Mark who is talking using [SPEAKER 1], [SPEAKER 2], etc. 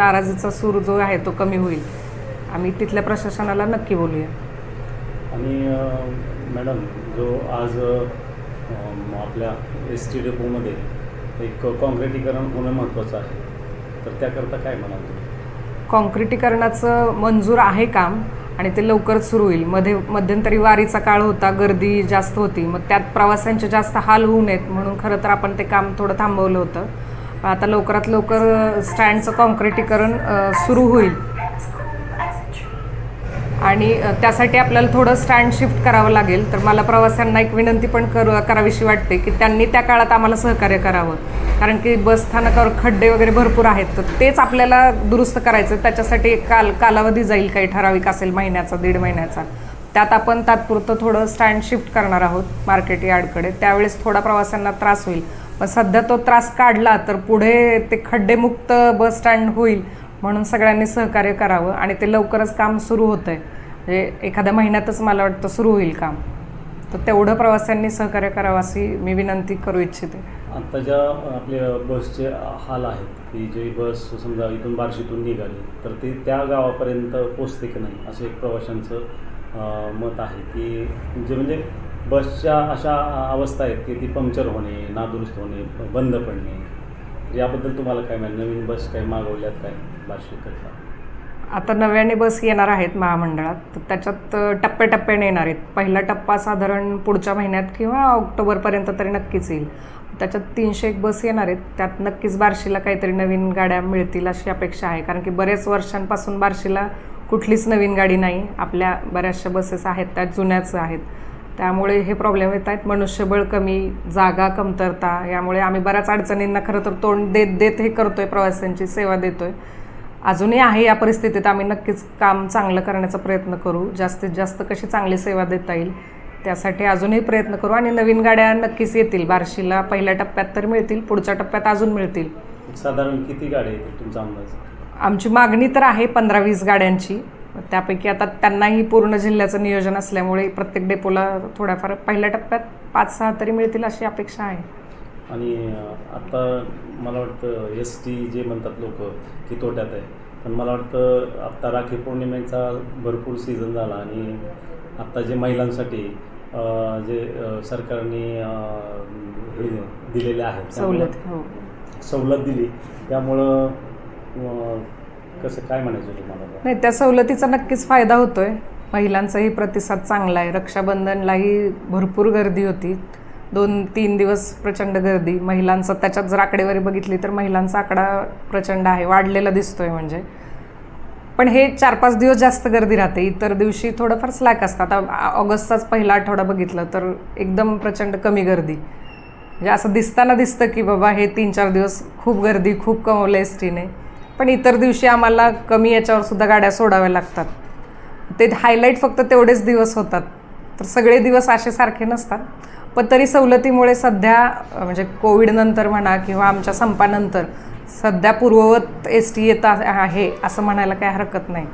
[SPEAKER 1] नाराजीचा सूर जो आहे तो कमी होईल. आम्ही तिथल्या प्रशासनाला नक्की बोलूया.
[SPEAKER 2] आणि मॅडम जो आज आपल्या एस टी डेपोमध्ये एक काँक्रिटीकरण होणं महत्त्वाचं आहे. तर त्याकरता काय म्हणाल तुम्ही?
[SPEAKER 1] कॉन्क्रिटीकरणाचं मंजूर आहे काम आणि ते लवकरच सुरू होईल. मध्ये मध्यंतरी वारीचा काळ होता गर्दी जास्त होती. मग त्यात प्रवाशांचे जास्त हाल होऊ नयेत म्हणून खरं तर आपण ते काम थोडं थांबवलं होतं. आता लवकरात लवकर स्टँडचं कॉन्क्रिटीकरण सुरू होईल. आणि त्यासाठी आपल्याला थोडं स्टँड शिफ्ट करावं लागेल. तर मला प्रवाशांना एक विनंती पण करू करावीशी वाटते की त्यांनी त्या काळात आम्हाला सहकार्य करावं. कारण की बस स्थानकावर खड्डे वगैरे भरपूर आहेत. तर तेच आपल्याला दुरुस्त करायचं त्याच्यासाठी एक काल कालावधी जाईल काही ठराविक असेल महिन्याचा दीड महिन्याचा. त्यात आपण तात्पुरतं थोडं स्टँड शिफ्ट करणार आहोत मार्केट यार्डकडे. त्यावेळेस थोडा प्रवाशांना त्रास होईल. पण सध्या तो त्रास काढला तर पुढे ते खड्डेमुक्त बस स्टँड होईल म्हणून सगळ्यांनी सहकार्य करावं आणि ते लवकरच काम सुरू होतं आहे म्हणजे एखाद्या महिन्यातच मला वाटतं सुरू होईल काम. तर तेवढं प्रवाशांनी सहकार्य करावं अशी मी विनंती करू इच्छिते.
[SPEAKER 2] आता ज्या आपल्या बसचे हाल आहेत की जे बस समजा इथून बार्शीतून निघाली तर ती त्या गावापर्यंत पोचते की नाही? असं एक प्रवाशांचं मत आहे की जे म्हणजे बसच्या अशा अवस्था आहेत की ती पंक्चर होणे नादुरुस्त होणे बंद पडणे. याबद्दल तुम्हाला काय माहिती नवीन बस काय मागवल्यात काय बार्शीकरता?
[SPEAKER 1] आता नव्याने बस येणार आहेत महामंडळात. तर त्याच्यात टप्प्याटप्प्याने येणार आहेत. पहिला टप्पा साधारण पुढच्या महिन्यात किंवा ऑक्टोबरपर्यंत तरी नक्कीच येईल. त्याच्यात तीनशे एक बस येणार आहेत. त्यात नक्कीच बार्शीला काहीतरी नवीन गाड्या मिळतील अशी अपेक्षा आहे. कारण की बरेच वर्षांपासून बार्शीला कुठलीच नवीन गाडी नाही. आपल्या बऱ्याचशा बसेस आहेत त्या जुन्याच आहेत. त्यामुळे हे प्रॉब्लेम येत आहेत. मनुष्यबळ कमी जागा कमतरता यामुळे आम्ही बऱ्याच अडचणींना खरं तर तोंड देत देत हे करतोय प्रवाशांची सेवा देतोय. अजूनही आहे या परिस्थितीत आम्ही नक्कीच काम चांगलं करण्याचा प्रयत्न करू. जास्तीत जास्त कशी चांगली सेवा देता येईल त्यासाठी अजूनही प्रयत्न करू. आणि नवीन गाड्या नक्कीच येतील. बार्शीला पहिल्या टप्प्यात तर मिळतील पुढच्या टप्प्यात अजून मिळतील.
[SPEAKER 2] साधारण किती गाड्या येतील तुमचा अंदाज?
[SPEAKER 1] आमची मागणी तर आहे पंधरा वीस गाड्यांची. त्यापैकी आता त्यांनाही पूर्ण जिल्ह्याचं नियोजन असल्यामुळे प्रत्येक डेपोला थोड्याफार पहिल्या टप्प्यात पाच सहा तरी मिळतील अशी अपेक्षा आहे.
[SPEAKER 2] आणि आता मला वाटतं एस टी जे म्हणतात लोक की तोट्यात आहे पण मला वाटतं आत्ता राखी पौर्णिमेचा भरपूर सीझन झाला आणि आत्ता जे महिलांसाठी जे सरकारने हे दिलेले आहेत
[SPEAKER 1] सवलत हो.
[SPEAKER 2] सवलत दिली. त्यामुळं कसं काय म्हणायचं तुम्हाला?
[SPEAKER 1] नाही त्या सवलतीचा नक्कीच फायदा होतोय. महिलांचाही प्रतिसाद चांगला आहे. रक्षाबंधनलाही भरपूर गर्दी होती. दोन तीन दिवस प्रचंड गर्दी. महिलांचा त्याच्यात जर आकडेवारी बघितली तर महिलांचा आकडा प्रचंड आहे. वाढलेला दिसतोय म्हणजे. पण हे चार पाच दिवस जास्त गर्दी राहते. इतर दिवशी थोडंफार स्लॅक असतं आता ऑगस्टचाच पहिला आठवडा बघितलं तर एकदम प्रचंड कमी गर्दी. म्हणजे असं दिसताना दिसतं की बाबा हे तीन चार दिवस खूप गर्दी खूप कमवलं एस टीने पण इतर दिवशी आम्हाला कमी याच्यावर सुद्धा गाड्या सोडाव्या लागतात. ते हायलाईट फक्त तेवढेच दिवस होतात. तर सगळे दिवस असे सारखे नसतात. पण तरी सवलतीमुळे सध्या म्हणजे कोविडनंतर म्हणा किंवा आमच्या संपानंतर सध्या पूर्ववत एस टी येत आहे असं म्हणायला काही हरकत नाही.